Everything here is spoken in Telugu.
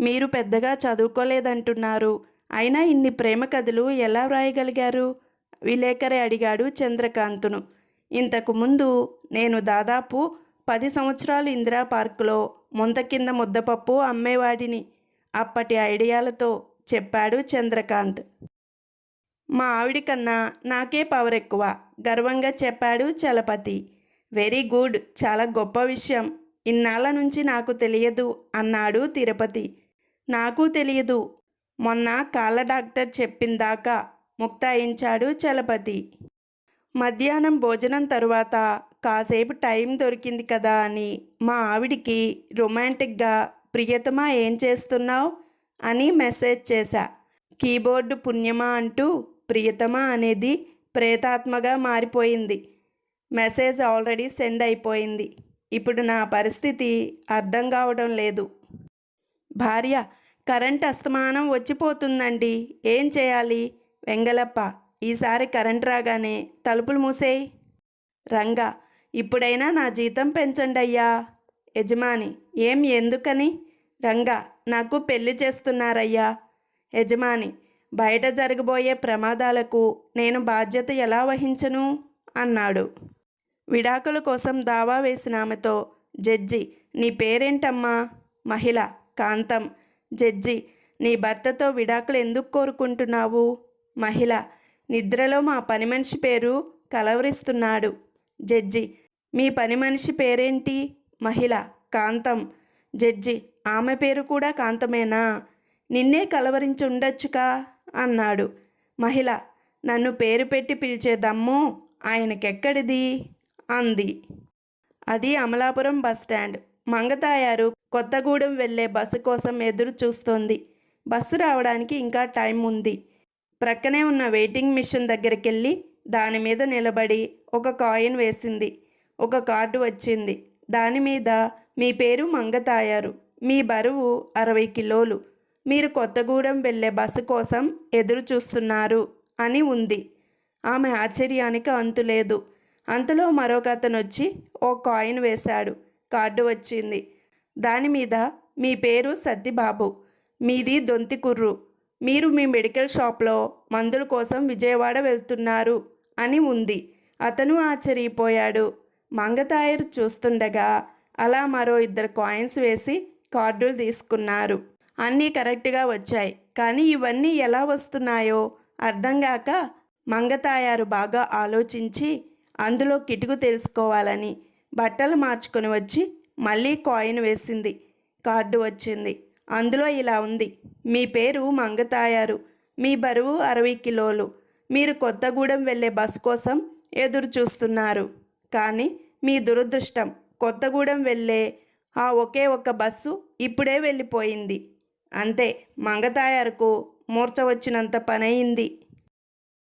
మీరు పెద్దగా చదువుకోలేదంటున్నారు. అయినా ఇన్ని ప్రేమ కథలు ఎలా వ్రాయగలిగారు? విలేకరి అడిగాడు చంద్రకాంత్ను. ఇంతకు ముందు నేను దాదాపు పది సంవత్సరాలు ఇందిరా పార్కులో ముంత కింద ముద్దపప్పు అమ్మేవాడిని. అప్పటి ఐడియాలతో చెప్పాడు చంద్రకాంత్. మా ఆవిడ కన్నా నాకే పవర్ ఎక్కువ గర్వంగా చెప్పాడు చలపతి. వెరీ గుడ్ చాలా గొప్ప విషయం. ఇన్నాళ్ళ నుంచి నాకు తెలియదు అన్నాడు తిరుపతి. నాకు తెలియదు. మొన్న కాళ్ళ డాక్టర్ చెప్పిందాకా ముక్తాయించాడు చలపతి. మధ్యాహ్నం భోజనం తరువాత కాసేపు టైం దొరికింది కదా అని మా ఆవిడికి రొమాంటిక్గా ప్రియతమా ఏం చేస్తున్నావు? అని మెసేజ్ చేశా. కీబోర్డు పుణ్యమా అంటూ ప్రియతమా అనేది ప్రేతాత్మగా మారిపోయింది. మెసేజ్ ఆల్రెడీ సెండ్ అయిపోయింది. ఇప్పుడు నా పరిస్థితి అర్థం కావడం లేదు. భార్య కరెంట్ అస్తమానం వచ్చిపోతుందండి. ఏం చేయాలి? వెంగలప్ప ఈసారి కరెంట్ రాగానే తలుపులు మూసేయి. రంగా ఇప్పుడైనా నా జీతం పెంచండి అయ్యా యజమాని ఏం ఎందుకని? రంగా నాకు పెళ్ళి చేస్తున్నారయ్యా. యజమాని బయట జరగబోయే ప్రమాదాలకు నేను బాధ్యత ఎలా వహించను? అన్నాడు. విడాకుల కోసం దావా వేసిన ఆమెతో జడ్జి నీ పేరేంటమ్మా? మహిళ కాంతం జడ్జి నీ భర్తతో విడాకులు ఎందుకు కోరుకుంటున్నావు? మహిళ నిద్రలో మా పని మనిషి పేరు కలవరిస్తున్నాడు. జడ్జి మీ పని మనిషి పేరేంటి? మహిళ కాంతం జడ్జి ఆమె పేరు కూడా కాంతమేనా? నిన్నే కలవరించి ఉండొచ్చుకా? అన్నాడు. మహిళ నన్ను పేరు పెట్టి పిలిచే దమ్ము ఆయనకెక్కడిది? అంది. అది అమలాపురం బస్ స్టాండ్ మంగతాయారు కొత్తగూడెం వెళ్ళే బస్సు కోసం ఎదురు చూస్తోంది. బస్సు రావడానికి ఇంకా టైం ఉంది. ప్రక్కనే ఉన్న వెయిటింగ్ మిషన్ దగ్గరికి వెళ్ళి దాని మీద నిలబడి ఒక కాయిన్ వేసింది. ఒక కార్డు వచ్చింది. దాని మీద మీ పేరు మంగతాయారు. మీ బరువు అరవై కిలోలు. మీరు కొత్తగూడెం వెళ్ళే బస్సు కోసం ఎదురు చూస్తున్నారు అని ఉంది. ఆమె ఆశ్చర్యానికి అంతులేదు. అంతలో మరొక అతను వచ్చి ఓ కాయిన్ వేశాడు. కార్డు వచ్చింది. దాని మీద మీ పేరు సత్తిబాబు మీది దొంతికుర్రు మీరు మీ మెడికల్ షాప్లో మందుల కోసం విజయవాడ వెళ్తున్నారు అని ఉంది. అతను ఆశ్చర్యపోయాడు. మంగతాయర్ చూస్తుండగా అలా మరో ఇద్దరు కాయిన్స్ వేసి కార్డులు తీసుకున్నారు. అన్నీ కరెక్ట్గా వచ్చాయి. కానీ ఇవన్నీ ఎలా వస్తున్నాయో అర్థం కాక మంగతాయారు బాగా ఆలోచించి అందులో కిటుకు తెలుసుకోవాలని బట్టలు మార్చుకొని వచ్చి మళ్ళీ కాయిన్ వేసింది. కార్డు వచ్చింది. అందులో ఇలా ఉంది. మీ పేరు మంగతాయారు. మీ బరువు అరవై కిలోలు. మీరు కొత్తగూడెం వెళ్ళే బస్ కోసం ఎదురు చూస్తున్నారు. కానీ మీ దురదృష్టం కొత్తగూడెం వెళ్ళే ఆ ఒకే ఒక్క బస్సు ఇప్పుడే వెళ్ళిపోయింది. అంతే మంగతాయారుకు మూర్చ వచ్చినంత పనయింది.